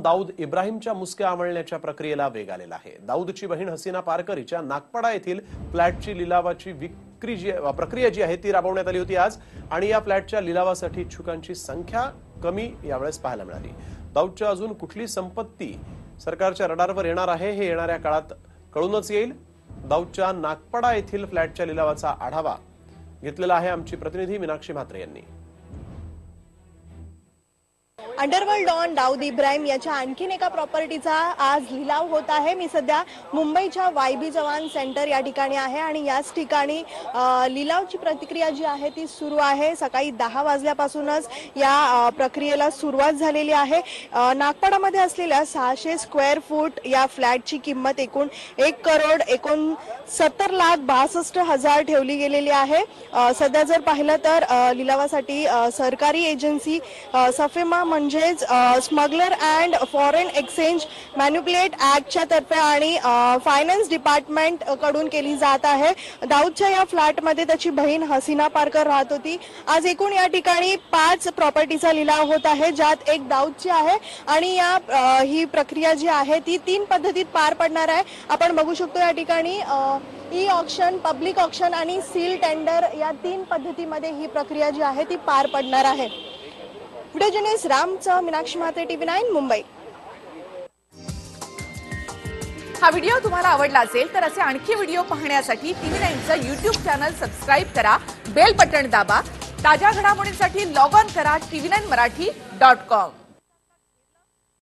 दाऊद इब्राहिमच्या मुसक्या आमळण्याच्या प्रक्रियेला वेग आलेला आहे. दाऊदची बहीण हसीना पारकर हिच्या नागपाडा येथील फ्लॅटची लिलावाची विक्री जी प्रक्रिया जी आहे ती राबवण्यात आली होती आज आणि या फ्लॅटच्या लिलावासाठी इच्छुकांची संख्या कमी यावेळेस पाहायला मिळाली. दाऊदच्या अजून कुठली संपत्ती सरकारच्या रडारवर येणार आहे हे येणाऱ्या काळात कळूनच येईल. दाऊदच्या नागपाडा येथील फ्लॅटच्या लिलावाचा आढावा घेतलेला आहे आमची प्रतिनिधी मीनाक्षी म्हात्रे यांनी. अंडरवर्ल्ड डॉन दाऊद इब्राहिम याच्या आणखीन एका प्रॉपर्टीचा आज लिलाव होत आहे. मी सध्या मुंबईच्या वायबी जवान सेंटर या ठिकाणी आहे आणि याच ठिकाणी लिलावची प्रतिक्रिया जी आहे ती सुरू आहे. सकाळी दहा वाजल्यापासूनच या प्रक्रियेला सुरुवात झालेली आहे. नागपाडामध्ये असलेल्या सहाशे स्क्वेअर फूट या फ्लॅटची किंमत एकूण एक करोड एकूण सत्तर लाख बासष्ट हजार ठेवली गेलेली आहे. सध्या जर पाहिलं तर लिलावासाठी सरकारी एजन्सी सफेमा म्हणजे म्हणजेच smuggler and foreign exchange manipulate ऍक्टच्या तर्फे आणि uh, फायनान्स डिपार्टमेंट uh, कडून केली जात आहे. दाऊदच्या या फ्लॅटमध्ये त्याची बहीण हसीना पारकर राहत होती. आज एकूण या ठिकाणी पाच प्रॉपर्टीचा लिलाव होत आहे ज्यात एक दाऊदची आहे आणि या uh, ही प्रक्रिया जी आहे ती तीन पद्धतीत पार पडणार आहे. आपण बघू शकतो या ठिकाणी ई ऑक्शन पब्लिक ऑक्शन आणि सील टेंडर या तीन पद्धतीमध्ये ही प्रक्रिया जी आहे ती पार पडणार आहे. व्हिडिओ जर्नलिस्ट रामचं मीनाक्षी म्हात्रे टीव्ही नाईन मुंबई. हा व्हिडिओ तुम्हाला आवडला असेल तर असे आणखी व्हिडिओ पाहण्यासाठी टीव्ही नाईनचं युट्यूब चॅनल सबस्क्राईब करा बेल बटन दाबा ताज्या घडामोडींसाठी लॉग ऑन करा TV nine Marathi dot com